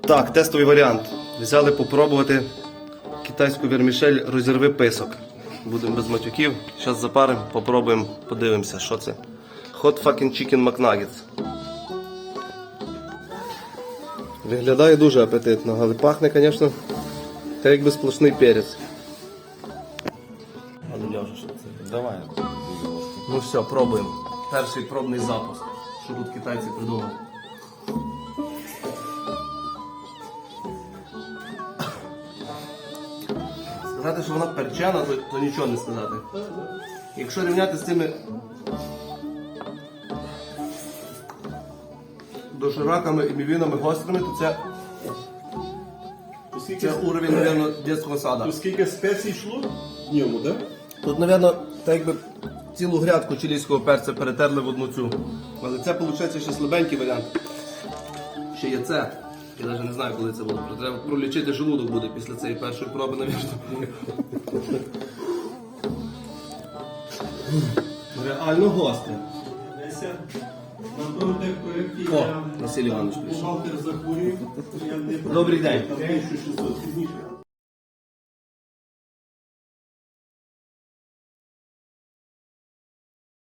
Так, тестовий варіант. Взяли попробувати китайську вермішель розірви писок. Будемо без матюків. Зараз запаримо, попробуємо, подивимося, що це. Hot fucking chicken McNuggets. Виглядає дуже апетитно, але пахне, звісно, так якби сплошний перець. А ну ляже, що це? Давай. Ну все, пробуємо. Перший пробний запуск. Що тут китайці придумали. Сказати, що вона перчена, то, то нічого не сказати. Якщо рівняти з цими дошираками і мівінами гострими, то це, це уровень, мабуть, дитячого сада. оскільки спецій йшло в ньому, так? Тут, мабуть, так якби цілу грядку чилійського перця перетерли в одну цю. Але це, виходить, ще слабенький варіант. Ще є це. Я навіть не знаю, коли це буде. Треба пролічити желудок буде після цієї першої проби, навіть. Реально гостре. Десь на тому проєкті О, я Василь Іванович прийшов. бухгалтер захворів, я не Добрий день. Там більше 600 пізніше.